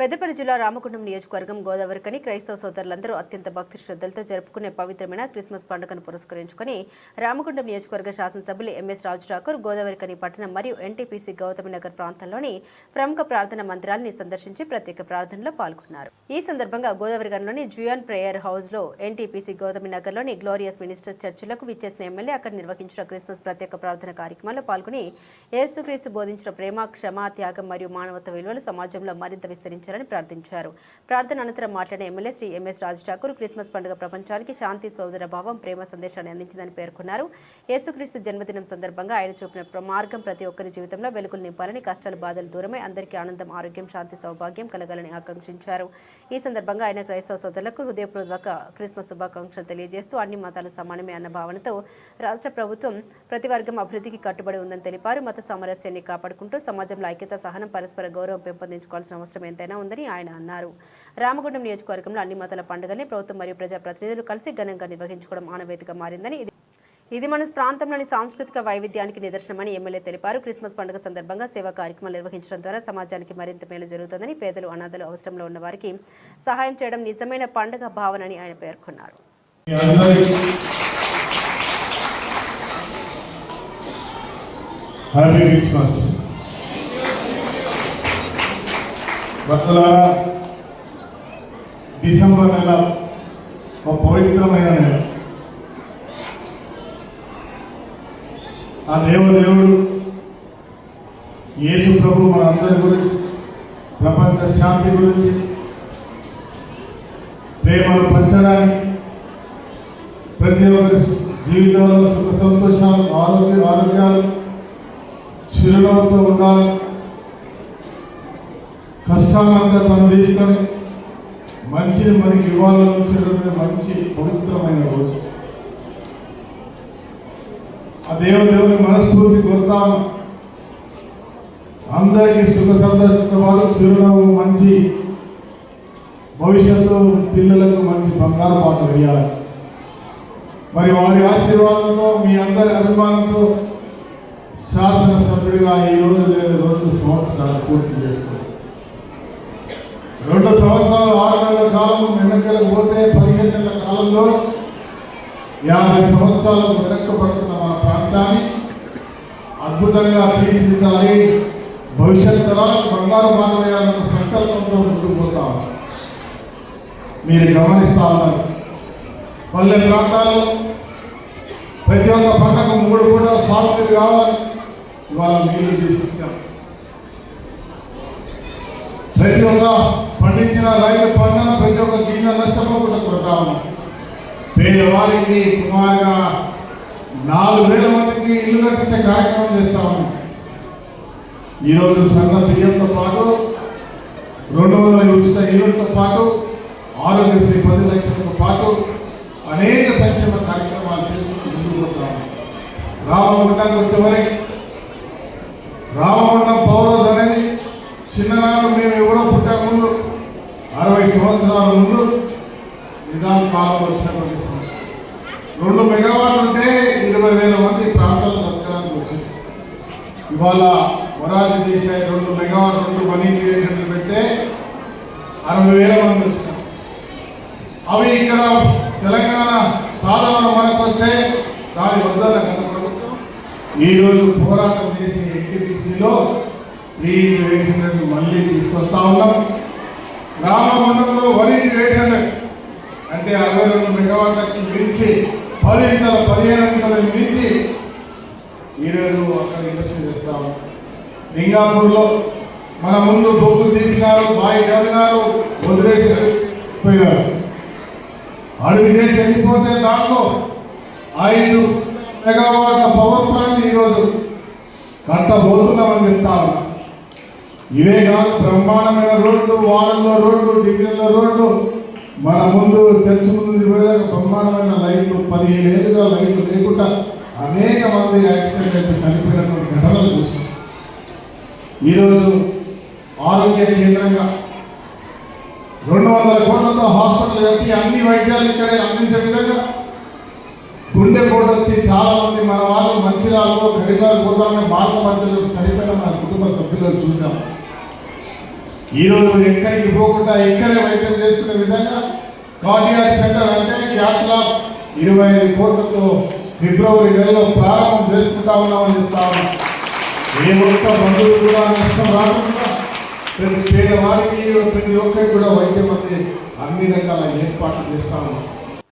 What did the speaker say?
పెద్దపల్లి జిల్లా రామకుండం నియోజకవర్గం గోదావరికని క్రైస్తవ సోదరులందరూ అత్యంత భక్తి శ్రద్ధలతో జరుపుకునే పవిత్రమైన క్రిస్మస్ పండుగను పురస్కరించుకుని రామకుండం నియోజకవర్గ శాసనసభ్యులు ఎంఎస్ రాజు ఠాకూర్ గోదావరికని పట్టణం మరియు ఎన్టీపీసీ గౌతమి నగర్ ప్రాంతంలోని ప్రముఖ ప్రార్థన మందిరాన్ని సందర్శించి ప్రత్యేక ప్రార్థనలో పాల్గొన్నారు. ఈ సందర్భంగా గోదావరిగన్లోని జుయాన్ ప్రేయర్ హౌస్లో ఎన్టీపీసీ గౌతమి నగర్లోని గ్లోరియస్ మినిస్టర్స్ చర్చిలకు విచ్చేసిన ఎమ్మెల్యే అక్కడ నిర్వహించిన క్రిస్మస్ ప్రత్యేక ప్రార్థన కార్యక్రమంలో పాల్గొని యేసుక్రీస్తు బోధించిన ప్రేమ క్షమ త్యాగం మరియు మానవత్వ విలువలు సమాజంలో మరింత విస్తరించారు అందించాలని ప్రార్థించారు. ప్రార్థన అనంతరం మాట్లాడిన MLA Shri M S Raj Thakur Christmas పండుగ ప్రపంచానికి శాంతి సోదర భావం ప్రేమ సందేశాన్ని అందించిందని పేర్కొన్నారు. యేసుక్రీస్తు జన్మదినం సందర్భంగా ఆయన చూపిన ప్ర- మార్గం ప్రతి ఒక్కరి జీవితంలో వెలుగులు నింపాలని కష్టాలు బాధలు దూరమై అందరికీ ఆనందం ఆరోగ్యం శాంతి సౌభాగ్యం కలగాలని ఆకాంక్షించారు. ఈ సందర్భంగా ఆయన క్రైస్తవ సోదరులకు హృదయపూర్వక క్రిస్మస్ శుభాకాంక్షలు తెలియజేస్తూ అన్ని మతాలు సమానమే అన్న భావనతో రాష్ట్ర ప్రభుత్వం ప్రతి వర్గం అభివృద్ధికి కట్టుబడి ఉందని తెలిపారు. మత సామరస్యాన్ని కాపాడుకుంటూ సమాజంలో ఐక్యత సహనం పరస్పర గౌరవం పెంపొందించుకోవాల్సిన అవసరం ఎంతైనా ఉందని ఆయన అన్నారు. రామగుండం నియోజకవర్గంలో అన్ని మతాల పండుగల్ని ప్రభుత్వం మరియు ప్రజాప్రతినిధులు కలిసి ఘనంగా నిర్వహించుకోవడం ఆనవేదిక మారిందని ఇది. ఇది మన ప్రాంతంలోని సాంస్కృతిక వైవిధ్యానికి నిదర్శనమని ఎమ్మెల్యే తెలిపారు. క్రిస్మస్ పండుగ సందర్భంగా సేవా కార్యక్రమాలు నిర్వహించడం ద్వారా సమాజానికి మరింత మేలు జరుగుతుందని పేదలు అనాథలు అవసరంలో ఉన్న వారికి సహాయం చేయడం నిజమైన పండుగ భావనని ఆయన పేర్కొన్నారు. హ్యాపీ క్రిస్మస్ భక్తులారా డిసెంబర్ నెల ఒక పవిత్రమైన నెల. ఆ దేవదేవుడు యేసు ప్రభు మన అందరి గురించి ప్రపంచ శాంతి గురించి ప్రేమను పంచడానికి ప్రతి ఒక్కరి జీవితంలో సుఖ సంతోషాలు ఆరోగ్య ఆరోగ్యాలు చిరునవ్వుతో ఉండాలి కష్టాలంతా తను తీసుకొని మంచిని మనకి ఇవ్వాలని వచ్చినటువంటి మంచి పవిత్రమైన రోజు. ఆ దేవదేవుని మనస్ఫూర్తి కోరుతాము. అందరికీ సుఖ సంతోషాలు చిరునవ్వు మంచి భవిష్యత్తు పిల్లలకు మంచి బంగారు పాటలు వేయాలి. మరి వారి ఆశీర్వాదంతో మీ అందరి అభిమానంతో శాసనసభ్యుడిగా ఈ రోజు నేను రెండు సంవత్సరాలు పూర్తి చేసుకున్నాను రెండు సంవత్సరాలు ఆరు నెలల కాలం వెనకలకు పోతే పదిహేను నెలల కాలంలో యాభై సంవత్సరాలకు వెనక్కబడుతున్న మన ప్రాంతాన్ని అద్భుతంగా తీర్చిదిద్దాలి. భవిష్యత్ తరాలకు బంగారు మానవేయాలన్న సంకల్పంతో ముందుకు పోతాం మీరు గమనిస్తా ఉన్నారు. పల్లె ప్రాంతాల్లో ప్రతి ఒక్క పంటకు మూడు కూడా సాగునీరు కావాలి. ఇవాళ నీళ్ళు తీసుకొచ్చాం ప్రతి ఒక్క పండించిన రైతు పంటను ప్రతి ఒక్క గిన్నె నష్టపోకుండా కొడతా ఉన్నాం పేదవాడికి సుమారుగా నాలుగు వేల మందికి ఇల్లు కట్టించే కార్యక్రమం చేస్తా ఉన్నాం ఈరోజు సన్న బియ్యంతో పాటు రెండు వందల ఉచిత యూనిట్తో పాటు ఆరోగ్యశ్రీ పది లక్షలతో పాటు అనేక సంక్షేమ కార్యక్రమాలు చేసుకుంటూ ముందుకు పోతాం రామగుండానికి వచ్చేవరకు రామ పౌరస్ అనేది చిన్ననాడు మేము ఎవరో పుట్టే ముందు అరవై సంవత్సరాల ముందు నిజాం కాలం వచ్చినటువంటి సంస్థ రెండు మెగావాట్లు ఉంటే ఇరవై వేల మంది ప్రాంతాలు బతకడానికి వచ్చింది. ఇవాళ వరాజ దేశాయి రెండు మెగావాట్ రెండు వన్ ఇంటి పెడితే అరవై వేల మంది వచ్చినారు అవి ఇక్కడ తెలంగాణ సాధారణ మనకు వస్తే దాని వద్ద గత ప్రభుత్వం ఈరోజు పోరాటం చేసి ఎన్టీపీసీలో త్రీ ఇంటూ ఎయిట్ హండ్రెడ్ మళ్ళీ తీసుకొస్తా ఉన్నాం. రామగుండంలో వన్ ఇంటూ ఎయిట్ హండ్రెడ్ అంటే అరవై రెండు మెగావాట్లకి మించి పది ఇంతల పదిహేను ఇంతల మించి ఈరోజు అక్కడ ఇండస్ట్రీ చేస్తాము. లింగాపూర్లో మన ముందు బొగ్గు తీసినారు బాయి కవినారు వదిలేసి పోయినారు. అడుగు చేసి వెళ్ళిపోతే దాంట్లో ఐదు మెగావాట్ల పవర్ ప్లాంట్ ఈరోజు కట్టబోతున్నామని చెప్తా ఇవే కాదు బ్రహ్మాండమైన రోడ్లు వాడల్లో రోడ్లు డిగ్రీల రోడ్లు మన ముందు చర్చ్ ముందు బ్రహ్మాండమైన లైట్లు పదిహేను ఏళ్ళుగా లైట్లు లేకుండా అనేక మంది యాక్సిడెంట్ అయితే చనిపోయినటువంటి ఘటనలు చూసాం ఈరోజు ఆరోగ్య కేంద్రంగా రెండు వందల కోట్లతో హాస్పిటల్ కట్టి అన్ని వైద్యాలు ఇక్కడే అందించే విధంగా గుండెపోటు వచ్చి చాలా మంది మన వాళ్ళు మంచిర్యాలలో కరీంనగర్ పోతామని మార్గ మధ్యలో చనిపోయిన మన కుటుంబ సభ్యులను చూసాం ఈరోజు ఎక్కడికి పోకుండా ఇక్కడే వైద్యం చేసుకునే విధంగా కార్డియాక్ సెంటర్ అంటే క్యాట్ల ఇరవై ఐదు కోట్లతో ఫిబ్రవరి నెలలో ప్రారంభం చేసుకుంటా ఉన్నామని చెప్తా ఉన్నాం. ఏ ఒక్క మందులు కూడా నష్టం రాకుండా ప్రతి పేదవాడికి ప్రతి ఒక్కరికి కూడా వైద్యం అంది. అన్ని రకాల ఏర్పాట్లు చేస్తా ఉన్నాం.